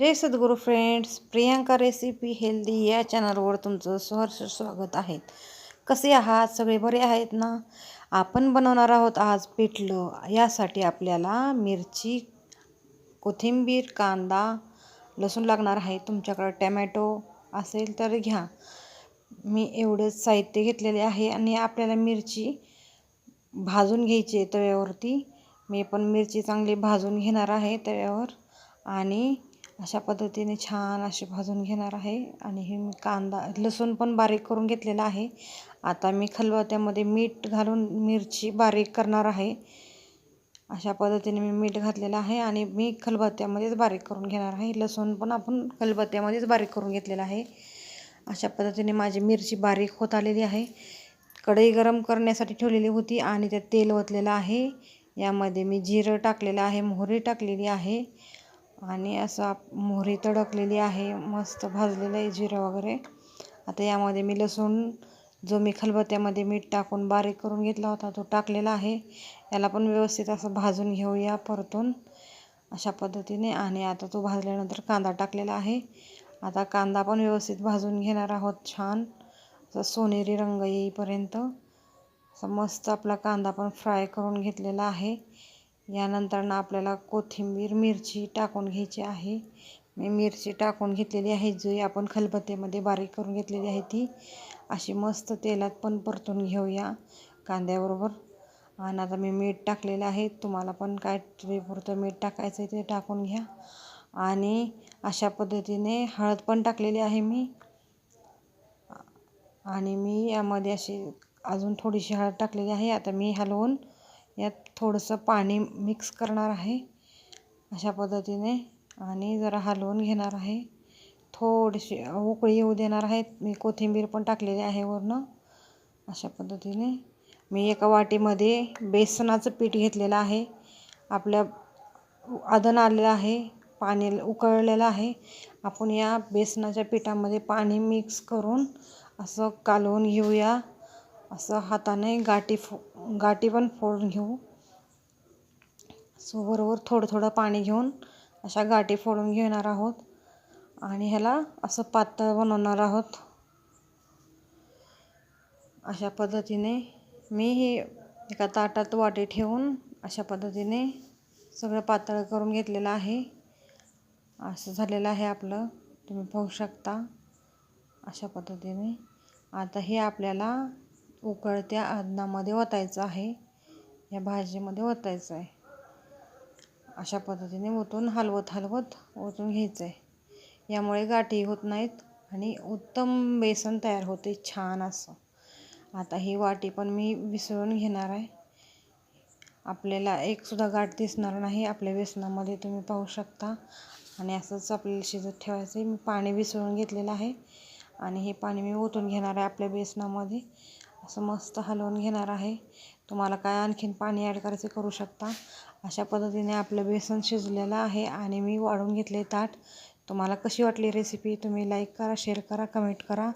जय सद्गुरू friends Priyanka recipe healthy या चॅनलवर तुमचं सहर्ष स्वागत आहे. कसे आहात? सगळे बरे आहेत ना? आपण बनवणार आहोत आज पिठलं. यासाठी आपल्याला मिरची कोथिंबीर कांदा लसूण लागणार आहे. तुमच्याकडं टॅमॅटो असेल तर घ्या. मी एवढंच साहित्य घेतलेले आहे आणि आपल्याला मिरची भाजून घ्यायची आहे तव्यावरती. मी पण मिरची चांगली भाजून घेणार आहे तव्यावर. आणि अशा पद्धतीने छान असे भाजून घेणार आहे. आणि हे मी कांदा लसूण पण बारीक करून घेतलेला आहे. आता मी खलबत्यामध्ये मीठ घालून मिरची बारीक करणार आहे. अशा पद्धतीने मी मीठ घातलेलं आहे आणि मी खलबत्त्यामध्येच बारीक करून घेणार आहे. लसूण पण आपण खलबत्त्यामध्येच बारीक करून घेतलेलं आहे. अशा पद्धतीने माझी मिरची बारीक होत आलेली आहे. कढई गरम करण्यासाठी ठेवलेली होती आणि त्यात तेल ओतलेलं आहे. यामध्ये मी जिरं टाकलेलं आहे मोहरी टाकलेली आहे. आणि असा मोहरी तडकलेली आहे मस्त भाजलेलं आहे जिरं वगैरे. आता यामध्ये मी लसूण जो मी खलबत्त्यामध्ये मीठ टाकून बारीक करून घेतला होता तो टाकलेला आहे. याला पण व्यवस्थित असं भाजून घेऊया परतून अशा पद्धतीने. आणि आता तो भाजल्यानंतर कांदा टाकलेला आहे. आता कांदा पण व्यवस्थित भाजून घेणार आहोत छान. असा सोनेरी रंग येईपर्यंत असा मस्त आपला कांदा पण फ्राय करून घेतलेला आहे. यानंतरनं आपल्याला कोथिंबीर मिरची टाकून घ्यायची आहे. मी मिरची टाकून घेतलेली आहे जी आपण खलबत्त्यामध्ये बारीक करून घेतलेली आहे ती. अशी मस्त तेलात पण परतून घेऊया कांद्याबरोबर. आणि आता मी मीठ टाकलेलं आहे. तुम्हाला पण काय पुरतं मीठ टाकायचं आहे ते टाकून घ्या. आणि अशा पद्धतीने हळद पण टाकलेली आहे मी. आणि मी यामध्ये अशी अजून थोडीशी हळद टाकलेली आहे. आता मी हलवून यात थोडंसं पाणी मिक्स करणार आहे अशा पद्धतीने आणि जरा हलवून घेणार आहे. थोडीशी उकळी येऊ देणार आहेत मी कोथिंबीर पण टाकलेली आहे वरनं. अशा पद्धतीने मी एका वाटीमध्ये बेसनाचं पीठ घेतलेलं आहे. आपल्या आदन आलेलं आहे. पाणी उकळलेलं आहे. आपण या बेसनाच्या पिठामध्ये पाणी मिक्स करून असं कालवून घेऊया. असं हाताने गाठी फो गाठी पण फोडून घेऊ. सो बरोबर थोडं थोडं पाणी घेऊन अशा गाठी फोडून घेणार आहोत. आणि ह्याला असं पातळ बनवणार आहोत. अशा पद्धतीने मी हे एका ताटात वाटी ठेवून अशा पद्धतीने सगळं पातळ करून घेतलेलं आहे. असं झालेलं आहे आपलं. तुम्ही पाहू शकता. अशा पद्धतीने. आता हे आपल्याला उकळत्या अन्नामध्ये ओतायचं आहे. या भाजीमध्ये ओतायचं आहे. अशा पद्धतीने ओतून हलवत हलवत ओतून घ्यायचं आहे यामुळे गाठी होत नाहीत आणि उत्तम बेसन तयार होते. छान असं. आता ही वाटी पण मी विसळून घेणार आहे. आपल्याला एकसुद्धा गाठ दिसणार नाही. आपल्या बेसनामध्ये तुम्ही पाहू शकता. आणि असंच आपल्याला शिजत ठेवायचं आहे मी पाणी विसळून घेतलेलं आहे. आणि हे पाणी मी ओतून घेणार आहे आपल्या बेसनामध्ये. असं मस्त हलवून घेणार आहे. तुम्हाला काय आणखीन पाणी ॲड करायचं करू शकता? अशा पद्धतीने आपलं बेसन शिजलेलं आहे आणि मी वाढून घेतले ताट. तुम्हाला कशी वाटली रेसिपी तुम्ही लाईक करा शेअर करा कमेंट करा.